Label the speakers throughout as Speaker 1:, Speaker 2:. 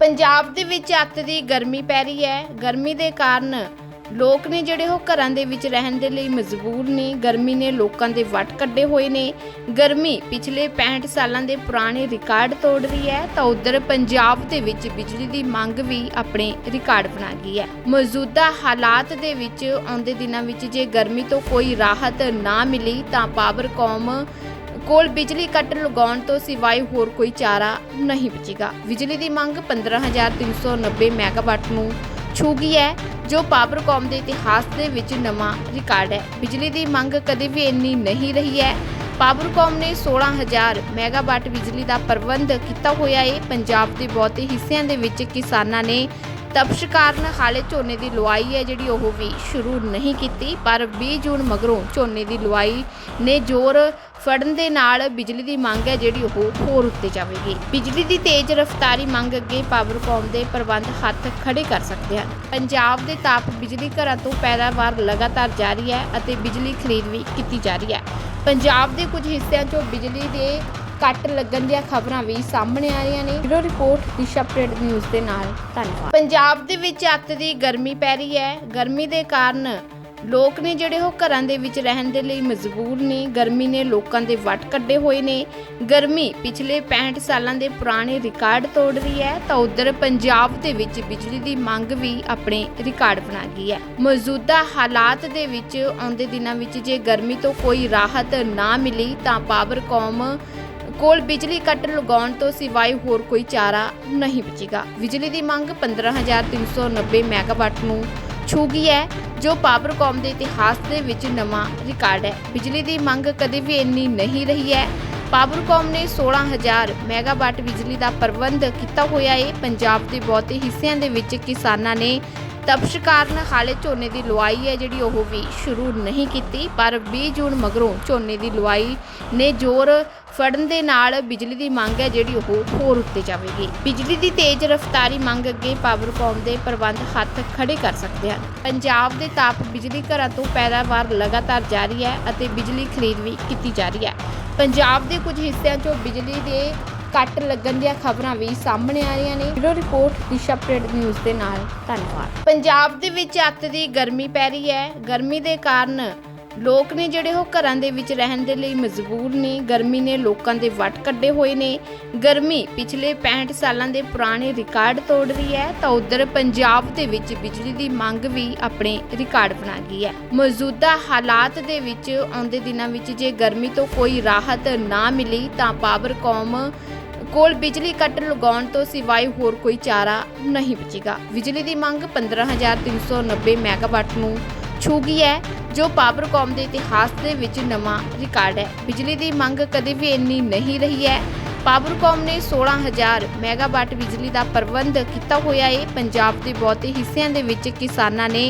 Speaker 1: ਪੰਜਾਬ ਦੇ ਵਿੱਚ ਅੱਤ ਦੀ ਗਰਮੀ ਪੈ ਰਹੀ ਹੈ। ਗਰਮੀ ਦੇ ਕਾਰਨ ਲੋਕ ਨੇ ਜਿਹੜੇ ਉਹ ਘਰਾਂ ਦੇ ਵਿੱਚ ਰਹਿਣ ਦੇ ਲਈ ਮਜਬੂਰ ਨੇ। ਗਰਮੀ ਨੇ ਲੋਕਾਂ ਦੇ ਵੱਟ ਕੱਢੇ ਹੋਏ ਨੇ। ਗਰਮੀ ਪਿਛਲੇ 65 ਸਾਲਾਂ ਦੇ ਪੁਰਾਣੇ ਰਿਕਾਰਡ ਤੋੜ ਰਹੀ ਹੈ। ਤਾਂ ਉਧਰ ਪੰਜਾਬ ਦੇ ਵਿੱਚ ਬਿਜਲੀ ਦੀ ਮੰਗ ਵੀ ਆਪਣੇ ਰਿਕਾਰਡ ਬਣਾ ਗਈ ਹੈ। ਮੌਜੂਦਾ ਹਾਲਾਤ ਦੇ ਵਿੱਚ ਆਉਂਦੇ ਦਿਨਾਂ ਵਿੱਚ ਜੇ ਗਰਮੀ ਤੋਂ ਕੋਈ ਰਾਹਤ ਨਾ ਮਿਲੀ ਤਾਂ ਪਾਵਰਕੌਮ ਕੋਲ ਬਿਜਲੀ ਕੱਟ ਲਗਾਉਣ ਤੋਂ ਸਿਵਾਏ ਹੋਰ ਕੋਈ ਚਾਰਾ ਨਹੀਂ ਬਚੇਗਾ। ਬਿਜਲੀ ਦੀ ਮੰਗ 15390 ਮੈਗਾਵਾਟ ਨੂੰ ਛੂ ਗਈ ਹੈ, ਜੋ ਪਾਵਰਕੌਮ ਦੇ ਇਤਿਹਾਸ ਦੇ ਵਿੱਚ ਨਵਾਂ ਰਿਕਾਰਡ ਹੈ। ਬਿਜਲੀ ਦੀ ਮੰਗ ਕਦੇ ਵੀ ਇੰਨੀ ਨਹੀਂ ਰਹੀ ਹੈ। ਪਾਵਰਕੌਮ ਨੇ 16000 ਮੈਗਾਵਾਟ ਬਿਜਲੀ ਦਾ ਪ੍ਰਬੰਧ ਕੀਤਾ ਹੋਇਆ ਹੈ। ਪੰਜਾਬ ਦੇ ਬਹੁਤੇ ਹਿੱਸਿਆਂ ਦੇ ਵਿੱਚ ਕਿਸਾਨਾਂ ਨੇ ਤਪਸ਼ ਕਾਰਨ ਹਾਲੇ ਝੋਨੇ ਦੀ ਲੁਆਈ ਹੈ, ਜਿਹੜੀ ਉਹ ਵੀ ਸ਼ੁਰੂ ਨਹੀਂ ਕੀਤੀ, ਪਰ 20 ਜੂਨ ਮਗਰੋਂ ਝੋਨੇ ਦੀ ਲੁਆਈ ਨੇ ਜ਼ੋਰ ਫੜਨ ਦੇ ਨਾਲ ਬਿਜਲੀ ਦੀ ਮੰਗ ਹੈ, ਜਿਹੜੀ ਉਹ ਹੋਰ ਉੱਤੇ ਜਾਵੇਗੀ। ਬਿਜਲੀ ਦੀ ਤੇਜ਼ ਰਫ਼ਤਾਰੀ ਮੰਗ ਅੱਗੇ ਪਾਵਰਕੌਮ ਦੇ ਪ੍ਰਬੰਧ ਹੱਥ ਖੜੇ ਕਰ ਸਕਦੇ ਹਨ। ਪੰਜਾਬ ਦੇ ਤਾਪ ਬਿਜਲੀ ਘਰਾਂ ਤੋਂ ਪੈਦਾਵਾਰ ਲਗਾਤਾਰ ਜਾਰੀ ਹੈ ਅਤੇ ਬਿਜਲੀ ਖਰੀਦ ਵੀ ਕੀਤੀ ਜਾ ਰਹੀ ਹੈ। ਪੰਜਾਬ ਦੇ ਕੁਝ ਹਿੱਸਿਆਂ 'ਚੋਂ ਬਿਜਲੀ ਦੇ ਕੱਟ ਲੱਗਣ ਦੀਆਂ ਖਬਰਾਂ ਵੀ ਸਾਹਮਣੇ ਆ ਰਹੀਆਂ ਨੇ। Bureau report, Disha update news ਦੇ ਨਾਲ ਧੰਨਵਾਦ। ਪੰਜਾਬ ਦੇ ਵਿੱਚ ਅੱਤ ਦੀ ਗਰਮੀ ਪੈ ਰਹੀ ਹੈ। ਗਰਮੀ ਦੇ ਕਾਰਨ ਲੋਕ ਨੇ ਜਿਹੜੇ ਉਹ ਘਰਾਂ ਦੇ ਵਿੱਚ ਰਹਿਣ ਦੇ ਲਈ ਮਜਬੂਰ ਨੇ। ਗਰਮੀ ਨੇ ਲੋਕਾਂ ਦੇ ਵੱਟ ਕੱਢੇ ਹੋਏ ਨੇ। ਗਰਮੀ ਪਿਛਲੇ 65 ਸਾਲਾਂ ਦੇ ਪੁਰਾਣੇ ਰਿਕਾਰਡ ਤੋੜ ਰਹੀ ਹੈ। ਤਾਂ ਉਧਰ ਪੰਜਾਬ ਦੇ ਵਿੱਚ ਬਿਜਲੀ ਦੀ ਮੰਗ ਵੀ ਆਪਣੇ ਰਿਕਾਰਡ ਬਣਾ ਗਈ ਹੈ। ਮੌਜੂਦਾ ਹਾਲਾਤ ਦੇ ਵਿੱਚ ਆਉਂਦੇ ਦਿਨਾਂ ਵਿੱਚ ਜੇ ਗਰਮੀ ਤੋਂ ਕੋਈ ਰਾਹਤ ਨਾ ਮਿਲੀ ਤਾਂ ਪਾਵਰਕੌਮ ਕੋਲ ਬਿਜਲੀ ਕੱਟ ਲਗਾਉਣ ਤੋਂ ਸਿਵਾਏ ਹੋਰ ਕੋਈ ਚਾਰਾ ਨਹੀਂ ਬਚੇਗਾ। ਬਿਜਲੀ ਦੀ ਮੰਗ 15390 ਮੈਗਾਵਾਟ ਨੂੰ ਛੂ ਗਈ ਹੈ, ਜੋ ਪਾਵਰਕੌਮ ਦੇ ਇਤਿਹਾਸ ਦੇ ਵਿੱਚ ਨਵਾਂ ਰਿਕਾਰਡ ਹੈ। ਬਿਜਲੀ ਦੀ ਮੰਗ ਕਦੇ ਵੀ ਇੰਨੀ ਨਹੀਂ ਰਹੀ ਹੈ। ਪਾਵਰਕੌਮ ਨੇ 16000 ਮੈਗਾਵਾਟ ਬਿਜਲੀ ਦਾ ਪ੍ਰਬੰਧ ਕੀਤਾ ਹੋਇਆ ਹੈ। ਪੰਜਾਬ ਦੇ ਬਹੁਤੇ ਹਿੱਸਿਆਂ ਦੇ ਵਿੱਚ ਕਿਸਾਨਾਂ ਨੇ ਤਪਸ਼ ਕਾਰਨ ਹਾਲੇ ਝੋਨੇ ਦੀ ਲੁਆਈ ਹੈ, ਜਿਹੜੀ ਉਹ ਵੀ ਸ਼ੁਰੂ ਨਹੀਂ ਕੀਤੀ, ਪਰ 20 ਜੂਨ ਮਗਰੋਂ ਝੋਨੇ ਦੀ ਲੁਆਈ ਨੇ ਜ਼ੋਰ ਫੜਨ ਦੇ ਨਾਲ ਬਿਜਲੀ ਦੀ ਮੰਗ ਹੈ, ਜਿਹੜੀ ਉਹ ਹੋਰ ਉੱਤੇ ਜਾਵੇਗੀ। ਬਿਜਲੀ ਦੀ ਤੇਜ਼ ਰਫ਼ਤਾਰੀ ਮੰਗ ਅੱਗੇ ਪਾਵਰਕੌਮ ਦੇ ਪ੍ਰਬੰਧ ਹੱਥ ਖੜੇ ਕਰ ਸਕਦੇ ਹਨ। ਪੰਜਾਬ ਦੇ ਤਾਪ ਬਿਜਲੀ ਘਰਾਂ ਤੋਂ ਪੈਦਾਵਾਰ ਲਗਾਤਾਰ ਜਾਰੀ ਹੈ ਅਤੇ ਬਿਜਲੀ ਖਰੀਦ ਵੀ ਕੀਤੀ ਜਾ ਰਹੀ ਹੈ। ਪੰਜਾਬ ਦੇ ਕੁਝ ਹਿੱਸਿਆਂ 'ਚੋਂ ਬਿਜਲੀ ਦੇ ਕੱਟ ਲੱਗਣ ਦੀਆਂ ਖਬਰਾਂ ਵੀ ਸਾਹਮਣੇ ਆ ਰਹੀਆਂ ਨੇ। Bureau report, Disha update news ਦੇ ਨਾਲ ਧੰਨਵਾਦ। ਪੰਜਾਬ ਦੇ ਵਿੱਚ ਅੱਤ ਦੀ ਗਰਮੀ ਪੈ ਰਹੀ ਹੈ। ਗਰਮੀ ਦੇ ਕਾਰਨ ਲੋਕ ਨੇ ਜਿਹੜੇ ਉਹ ਘਰਾਂ ਦੇ ਵਿੱਚ ਰਹਿਣ ਦੇ ਲਈ ਮਜਬੂਰ ਨੇ। ਗਰਮੀ ਨੇ ਲੋਕਾਂ ਦੇ ਵੱਟ ਕੱਢੇ ਹੋਏ ਨੇ। ਗਰਮੀ ਪਿਛਲੇ 65 ਸਾਲਾਂ ਦੇ ਪੁਰਾਣੇ ਰਿਕਾਰਡ ਤੋੜ ਰਹੀ ਹੈ। ਤਾਂ ਉਧਰ ਪੰਜਾਬ ਦੇ ਵਿੱਚ ਬਿਜਲੀ ਦੀ ਮੰਗ ਵੀ ਆਪਣੇ ਰਿਕਾਰਡ ਬਣਾ ਗਈ ਹੈ। ਮੌਜੂਦਾ ਹਾਲਾਤ ਦੇ ਵਿੱਚ ਆਉਂਦੇ ਦਿਨਾਂ ਵਿੱਚ ਜੇ ਗਰਮੀ ਤੋਂ ਕੋਈ ਰਾਹਤ ਨਾ ਮਿਲੀ ਤਾਂ ਪਾਵਰਕੌਮ ਕੋਲ ਬਿਜਲੀ ਕੱਟ ਲਗਾਉਣ ਤੋਂ ਸਿਵਾਏ ਹੋਰ ਕੋਈ ਚਾਰਾ ਨਹੀਂ ਬਚੇਗਾ। ਬਿਜਲੀ ਦੀ ਮੰਗ 15390 ਮੈਗਾਵਾਟ ਨੂੰ ਛੂ ਗਈ ਹੈ, ਜੋ ਪਾਵਰਕੌਮ ਦੇ ਇਤਿਹਾਸ ਦੇ ਵਿੱਚ ਨਵਾਂ ਰਿਕਾਰਡ ਹੈ। ਬਿਜਲੀ ਦੀ ਮੰਗ ਕਦੇ ਵੀ ਇੰਨੀ ਨਹੀਂ ਰਹੀ ਹੈ। ਪਾਵਰਕੌਮ ਨੇ 16000 ਮੈਗਾਵਾਟ ਬਿਜਲੀ ਦਾ ਪ੍ਰਬੰਧ ਕੀਤਾ ਹੋਇਆ ਹੈ। ਪੰਜਾਬ ਦੇ ਬਹੁਤੇ ਹਿੱਸਿਆਂ ਦੇ ਵਿੱਚ ਕਿਸਾਨਾਂ ਨੇ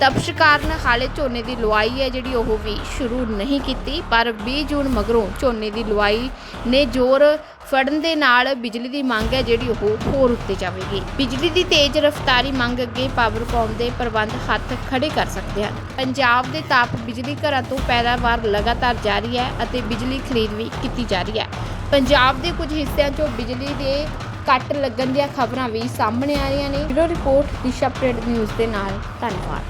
Speaker 1: ਤਪਸ਼ ਕਾਰਨ ਹਾਲੇ ਝੋਨੇ ਦੀ ਲੁਆਈ ਹੈ ਜਿਹੜੀ ਉਹ ਵੀ ਸ਼ੁਰੂ ਨਹੀਂ ਕੀਤੀ, ਪਰ 20 ਜੂਨ ਮਗਰੋਂ ਝੋਨੇ ਦੀ ਲੁਆਈ ਨੇ ਜ਼ੋਰ ਫੜਨ ਦੇ ਨਾਲ ਬਿਜਲੀ ਦੀ ਮੰਗ ਹੈ ਜਿਹੜੀ ਉਹ ਹੋਰ ਉੱਤੇ ਜਾਵੇਗੀ। ਬਿਜਲੀ ਦੀ ਤੇਜ਼ ਰਫ਼ਤਾਰੀ ਮੰਗ ਅੱਗੇ ਪਾਵਰਕੌਮ ਦੇ ਪ੍ਰਬੰਧ ਹੱਥ ਖੜੇ ਕਰ ਸਕਦੇ ਹਨ। ਪੰਜਾਬ ਦੇ ਤਾਪ ਬਿਜਲੀ ਘਰਾਂ ਤੋਂ ਪੈਦਾਵਾਰ ਲਗਾਤਾਰ ਜਾਰੀ ਹੈ ਅਤੇ ਬਿਜਲੀ ਖਰੀਦ ਵੀ ਕੀਤੀ ਜਾ ਰਹੀ ਹੈ। ਪੰਜਾਬ ਦੇ ਕੁਝ ਹਿੱਸਿਆਂ 'ਚੋਂ ਬਿਜਲੀ ਦੇ ਕੱਟ ਲੱਗਣ ਦੀਆਂ ਖਬਰਾਂ ਵੀ ਸਾਹਮਣੇ ਆ ਰਹੀਆਂ ਨੇ। Bureau report Disha update news ਦੇ ਨਾਲ, ਧੰਨਵਾਦ।